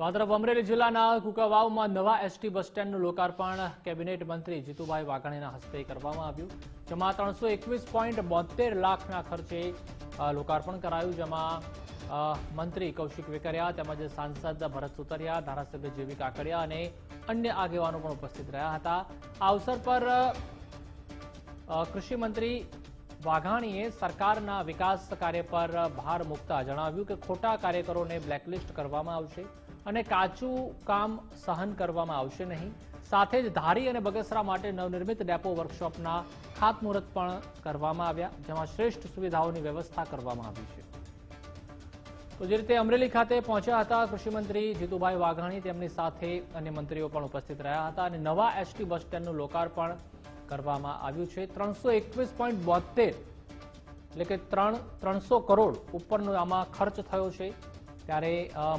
તો આ તરફ અમરેલી જિલ્લાના કુકાવાવમાં નવા એસટી બસ સ્ટેન્ડનું લોકાર્પણ કેબિનેટ મંત્રી જીતુભાઈ વાઘાણીના હસ્તે કરવામાં આવ્યું જેમાં ત્રણસો એકવીસ પોઈન્ટ બોતેર લાખના ખર્ચે લોકાર્પણ કરાયું જેમાં મંત્રી કૌશિક વેકરિયા તેમજ સાંસદ ભરત સુતરિયા ધારાસભ્ય જેવી કાકડિયા અને અન્ય આગેવાનો પણ ઉપસ્થિત રહ્યા હતા. આ અવસર પર અ, અ, કૃષિ મંત્રી વાઘાણીએ સરકારના વિકાસ કાર્ય પર ભાર મૂકતા જણાવ્યું કે ખોટા કાર્યકરોને બ્લેકલિસ્ટ કરવામાં આવશે. અને કાચું કામ સહન કરવામાં આવશે નહીં. સાથે જ ધારી અને બગસરા માટે નવનિર્મિત ડેપો વર્કશોપના ખાતમુહૂર્ત પણ કરવામાં આવ્યા, જેમાં શ્રેષ્ઠ સુવિધાઓની વ્યવસ્થા કરવામાં આવી છે. તો જે રીતે અમરેલી ખાતે પહોંચ્યા હતા કૃષિમંત્રી જીતુભાઈ વાઘાણી, તેમની સાથે અન્ય મંત્રીઓ પણ ઉપસ્થિત રહ્યા હતા અને નવા એસટી બસ સ્ટેન્ડનું લોકાર્પણ કરવામાં આવ્યું છે. ત્રણસો એકવીસ પોઈન્ટ બોતેર એટલે કે ત્રણ, ત્રણસો કરોડ ઉપરનો આમાં ખર્ચ થયો છે. ત્યારે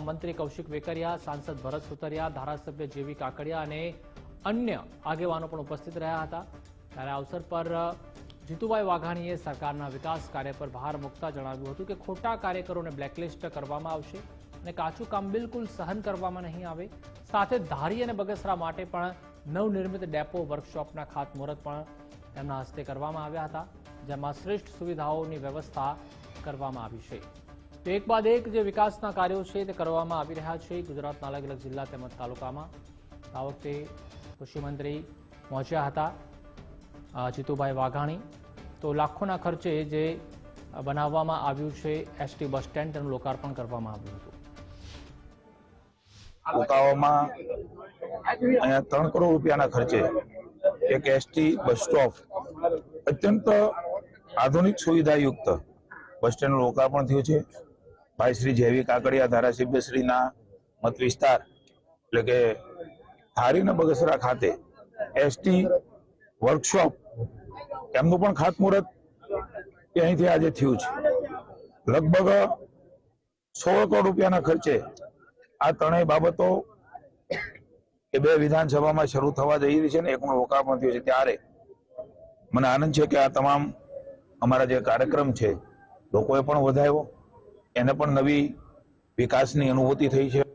મંત્રી કૌશિક વેકરિયા, સાંસદ ભરત સુતરિયા, ધારાસભ્ય જેવી કાકડિયા અને અન્ય આગેવાનો પણ ઉપસ્થિત રહ્યા હતા. ત્યારે અવસર પર જીતુભાઈ વાઘાણીએ સરકારના વિકાસ કાર્ય પર ભાર મૂકતા જણાવ્યું હતું કે ખોટા કાર્યકરોને બ્લેકલિસ્ટ કરવામાં આવશે અને કાચું કામ બિલકુલ સહન કરવામાં નહીં આવે. સાથે ધારી અને બગસરા માટે પણ નવનિર્મિત ડેપો વર્કશોપના ખાતમુહૂર્ત પણ તેમના હસ્તે કરવામાં આવ્યા હતા, જેમાં શ્રેષ્ઠ સુવિધાઓની વ્યવસ્થા કરવામાં આવી છે. એક બાદ એક જે વિકાસના કાર્યો છે તે કરવામાં આવી રહ્યા છે. ગુજરાતના અલગ અલગ જિલ્લા તેમજ તાલુકામાં. આ વખતે કૃષિમંત્રી પહોંચ્યા હતા જીતુભાઈ વાઘાણી. તો લાખોના ખર્ચે જે બનાવવામાં આવ્યું છે, એસટી બસ સ્ટેન્ડ તેનું લોકાર્પણ કરવામાં આવ્યું હતું. અહીંયા ત્રણ કરોડ રૂપિયાના ખર્ચે એક એસટી બસ સ્ટોપ અત્યંત આધુનિક સુવિધાયુક્ત બસ સ્ટેન્ડનું લોકાર્પણ થયું છે. ભાઈ શ્રી જેવી કાકડિયા ધારાસભ્ય શ્રીના મત વિસ્તાર, એટલે કે ધારીના બગસરા ખાતે એસટી વર્કશોપ એમનું પણ ખાતમુહૂર્ત અહીંથી આજે થયું છે. લગભગ સોળ કરોડ રૂપિયાના ખર્ચે આ ત્રણેય બાબતો એ બે વિધાનસભામાં શરૂ થવા જઈ રહી છે ને એકનું લોકાર્પણ થયું છે. ત્યારે મને આનંદ છે કે આ તમામ અમારા જે કાર્યક્રમ છે, લોકોએ પણ વધાયો એને પણ નવી વિકાસની અનુભૂતિ થઈ છે.